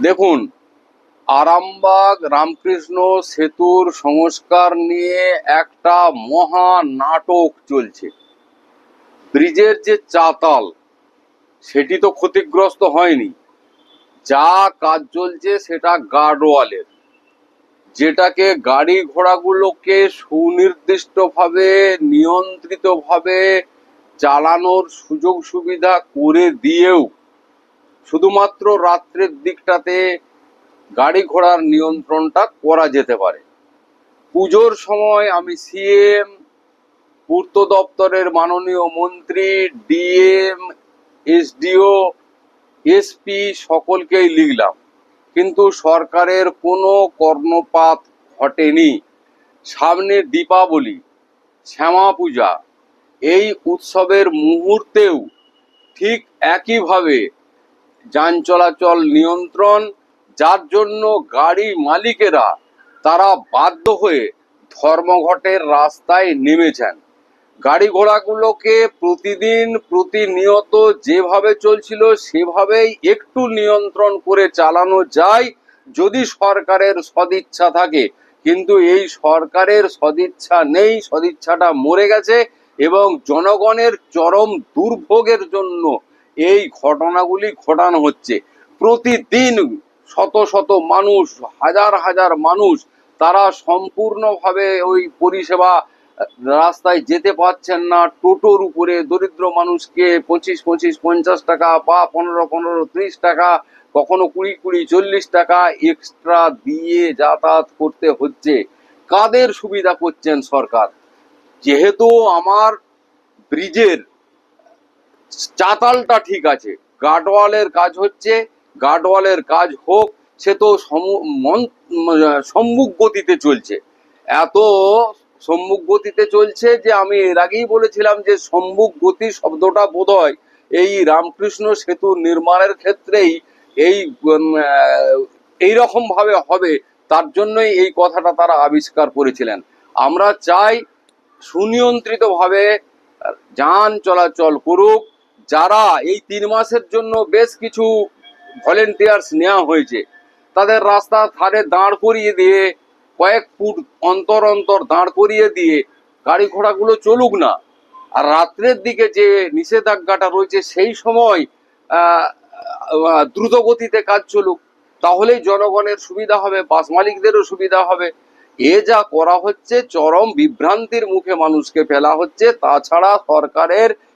দেখুন, আরামবাগ, রামকৃষ্ণ সেতুর সংস্কার নিয়ে একটা মহা নাটক চলছে। ব্রিজের যে চাতাল, সেটি তো ক্ষতিগ্রস্ত হয়নি। যা কাজ চলছে সেটা গার্ডওয়ালের, যেটাকে গাড়ি ঘোড়াগুলোকে সুনির্দিষ্টভাবে, নিয়ন্ত্রিতভাবে চালানোর সুযোগ সুবিধা করে দিয়েও শুধুমাত্র রাত্রের দিকটাতে গাড়ি ঘোড়ার নিয়ন্ত্রণটা করা যেতে পারে। পুজোর সময় আমি সিএম, পূর্ত দপ্তরের মাননীয় মন্ত্রী, ডিএম, এসডিও, এসপি সকলকেই লিখলাম। কিন্তু সরকারের কোনো কর্ণপাত ঘটেনি। সামনে দীপাবলি, শ্যামা পূজা, এই উৎসবের মুহূর্তেও ঠিক একইভাবে যান চলাচল নিয়ন্ত্রণ, যার জন্য গাড়ি মালিকেরা তারা বাধ্য হয়ে ধর্মঘটের রাস্তায় নেমেছেন। গাড়ি ঘোড়াগুলোকে প্রতিদিন প্রতিনিয়ত যেভাবে চলছিল, সেভাবেই একটু নিয়ন্ত্রণ করে চালানো যায় যদি সরকারের সদিচ্ছা থাকে। কিন্তু এই সরকারের সদিচ্ছা নেই, সদিচ্ছাটা মরে গেছে এবং জনগণের চরম দুর্ভোগের জন্য এই ঘটনাগুলি ঘটানো হচ্ছে। প্রতিদিন শত শত মানুষ, হাজার হাজার মানুষ তারা সম্পূর্ণভাবে ওই পরিষেবা রাস্তায় যেতে পারছেন না। টোটোর উপরে দরিদ্র মানুষকে পঁচিশ পঁচিশ, পঞ্চাশ টাকা বা পনেরো পনেরো, ত্রিশ টাকা, কখনো কুড়ি কুড়ি, চল্লিশ টাকা এক্সট্রা দিয়ে যাতায়াত করতে হচ্ছে। কাদের সুবিধা করছেন সরকার? যেহেতু আমার ব্রিজের চাতালটা ঠিক আছে। গার্ডওয়ালের কাজ হচ্ছে, গার্ডওয়ালের কাজ হোক, সে তো সমু- সম্মুখ গতিতে চলছে। এত সম্মুখ গতিতে চলছে যে আমি এর আগেই বলেছিলাম যে সম্মুখ গতি শব্দটা বোধহয় এই রামকৃষ্ণ সেতু নির্মাণের ক্ষেত্রেই এই এইরকম ভাবে হবে, তার জন্যই এই কথাটা তারা আবিষ্কার করেছিলেন। আমরা চাই সুনিয়ন্ত্রিতভাবে যান চলাচল করুক যারা এই তিন মাসের জন্য বেশ কিছু ভলেন্টিয়ার্স নেওয়া হয়েছে, তাদের রাস্তার ধারে দাঁড় করিয়ে দিয়ে, কয়েক ফুট অন্তর অন্তর দাঁড় করিয়ে দিয়ে গাড়ি ঘোড়াগুলো চলুক না। আর রাত্রের দিকে যে নিষেধাজ্ঞাটা রয়েছে, সেই সময় দ্রুত গতিতে কাজ চলুক, তাহলেই জনগণের সুবিধা হবে, বাস মালিকদেরও সুবিধা হবে। এ যা করা হচ্ছে, চরম বিভ্রান্তির মুখে মানুষকে ফেলা হচ্ছে, তাছাড়া সরকারের